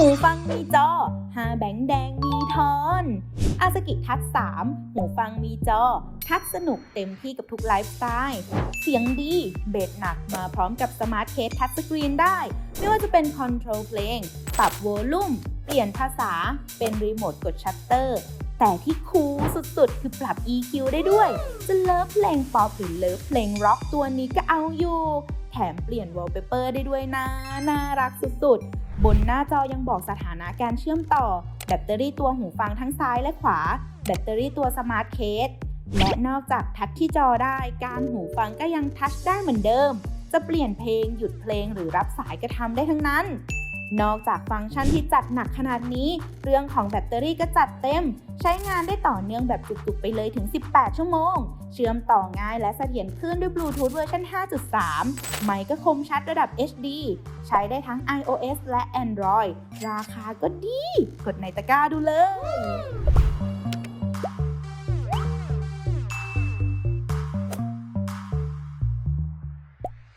หูฟังมีจอหาแบงค์แดงมีทอนอาสกิทัช3หูฟังมีจอ ทัชสนุกเต็มที่กับทุกไลฟ์สไตล์ เสียงดี เบสหนักมาพร้อมกับสมาร์ทเคสทัชสกรีนได้ ไม่ว่าจะเป็นคอนโทรลเพลง ปรับโวลูม เปลี่ยนภาษา เป็นรีโมทกดชัตเตอร์ แต่ที่คูลสุดๆ คือปรับ EQ ได้ด้วย จะเลิฟเพลงป๊อปหรือเลิฟเพลงร็อกตัวนี้ก็เอาอยู่ มเปลี่ยน wallpaper ได้ด้วยนะ น่ารักสุดๆ บนหน้าจอยังบอกสถานะการเชื่อมต่อ แบตเตอรี่ตัวหูฟังทั้งซ้ายและขวา แบตเตอรี่ตัวสมาร์ทเคส และนอกจากทัชที่จอได้ การหูฟังก็ยังทัชได้เหมือนเดิม จะเปลี่ยนเพลงหยุดเพลงหรือรับสายก็ทำได้ทั้งนั้น นอกจากฟังก์ชันที่จัดหนักขนาดนี้ เรื่องของแบตเตอรี่ก็จัดเต็ม ใช้งานได้ต่อเนื่องแบบจุกๆไปเลยถึง 18 ชั่วโมง เชื่อมต่อง่ายและเสถียรขึ้นด้วยบลูทูธเวอร์ชัน5.3 ไมค์ก็คมชัดระดับ HD ใช้ได้ทั้ง iOS และ Android ราคาก็ดี กดในตะกร้าดูเลย